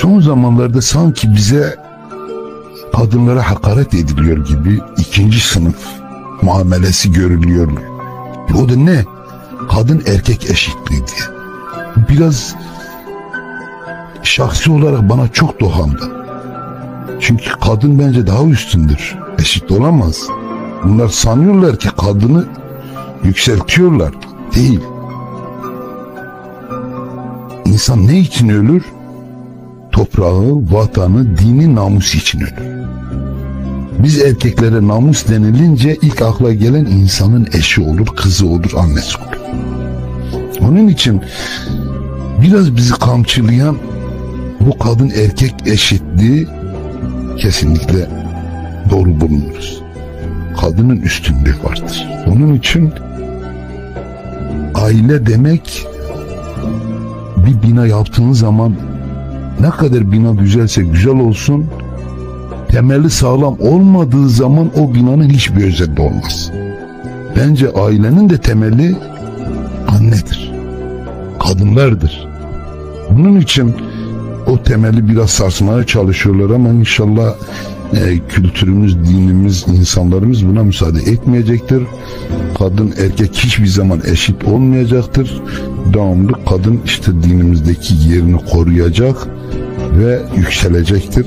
Son zamanlarda sanki bize kadınlara hakaret ediliyor gibi ikinci sınıf muamelesi görülüyor. O da ne? Kadın erkek eşitliği diye. Biraz şahsi olarak bana çok dokandı. Çünkü kadın bence daha üstündür. Eşit olamaz. Bunlar sanıyorlar ki kadını yükseltiyorlar. Değil. İnsan ne için ölür? Toprağı, vatanı, dini, namus için ölür. Biz erkeklere namus denilince ilk akla gelen insanın eşi olur, kızı olur, annesi olur. Onun için biraz bizi kamçılayan bu kadın erkek eşitliği kesinlikle doğru bulmuyoruz. Kadının üstünlüğü vardır. Onun için aile demek bir bina yaptığın zaman ne kadar bina güzelse güzel olsun temeli sağlam olmadığı zaman o binanın hiçbir özelliği olmaz. Bence ailenin de temeli annedir. Kadınlardır. Bunun için o temeli biraz sarsmaya çalışıyorlar ama inşallah e, kültürümüz, dinimiz, insanlarımız buna müsaade etmeyecektir. Kadın erkek hiçbir zaman eşit olmayacaktır. Devamlı kadın işte dinimizdeki yerini koruyacak ve yükselecektir.